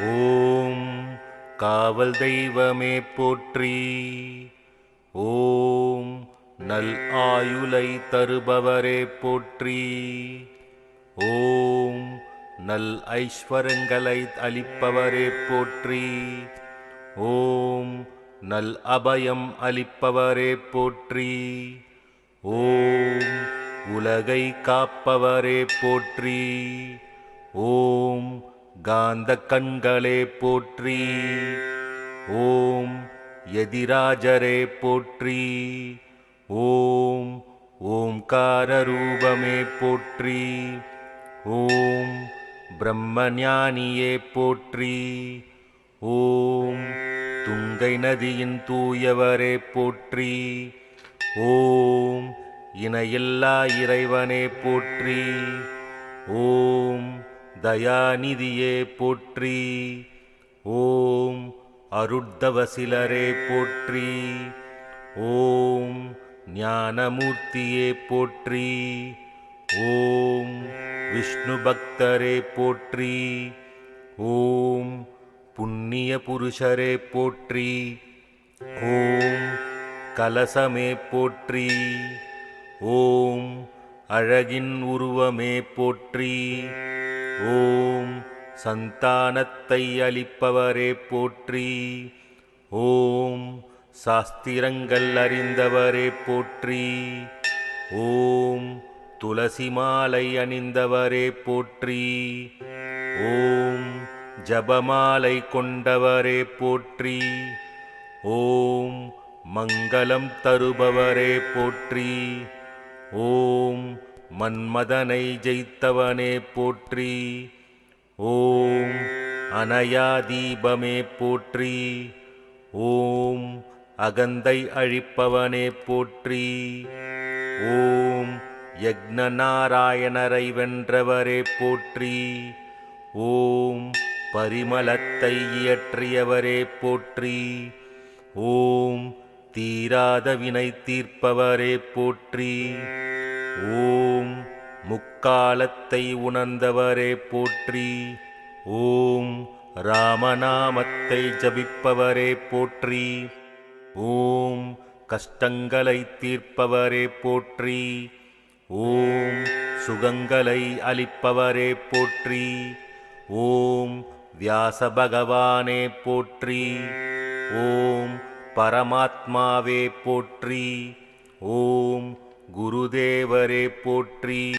ஓம் காவல் தெய்வமே போற்றி. ஓம் நல் ஆயுளை தருபவரே போற்றி. ஓம் நல் ஐஸ்வரங்களை அளிப்பவரே போற்றி. ஓம் நல் அபயம் அளிப்பவரே போற்றி. ஓம் உலகை காப்பவரே போற்றி. ஓம் காந்த கண்களே போற்றி. ஓம் எதிராஜரே போற்றி. ஓம் ஓம்கார ரூபமே போற்றி. ஓம் பிரம்மஞானியே போற்றி. ஓம் துங்கை நதியின் தூயவரே போற்றி. ஓம் இணையில்லா இறைவனே போற்றி. ஓம் தயாநிதியே போற்றி. ஓம் அருட்தவசிலரே போற்றி. ஓம் ஞானமூர்த்தியே போற்றி. ஓம் விஷ்ணு பக்தரே போற்றி. ஓம் புண்ணிய புருஷரே போற்றி. ஓம் கலசமே போற்றி. ஓம் அழகின் உருவமே போற்றி. ஓம் சந்தானத்தை அளிப்பவரே போற்றி. ஓம் சாஸ்திரங்கள் அறிந்தவரே போற்றி. ஓம் துளசி மாலை அணிந்தவரே போற்றி. ஓம் ஜபமாலை கொண்டவரே போற்றி. ஓம் மங்களம் தருபவரே போற்றி. ஓம் மன்மதனை ஜெயித்தவனே போற்றி. ஓம் அனயா தீபமே போற்றி. ஓம் அகந்தை அழிப்பவனே போற்றி. ஓம் யக்னநாராயணரை வென்றவரே போற்றி. ஓம் பரிமளத்தை இயற்றியவரே போற்றி. ஓம் தீராத வினை தீர்ப்பவரே போற்றி. ஓம் முக்காலத்தை உணர்ந்தவரே போற்றி. ஓம் ராமநாமத்தை ஜபிப்பவரே போற்றி. ஓம் கஷ்டங்களை தீர்ப்பவரே போற்றி. ஓம் சுகங்களை அளிப்பவரே போற்றி. ஓம் வியாச பகவானே போற்றி. ஓம் பரமாத்மாவே போற்றி. ஓம் குருதேவரே போற்றி.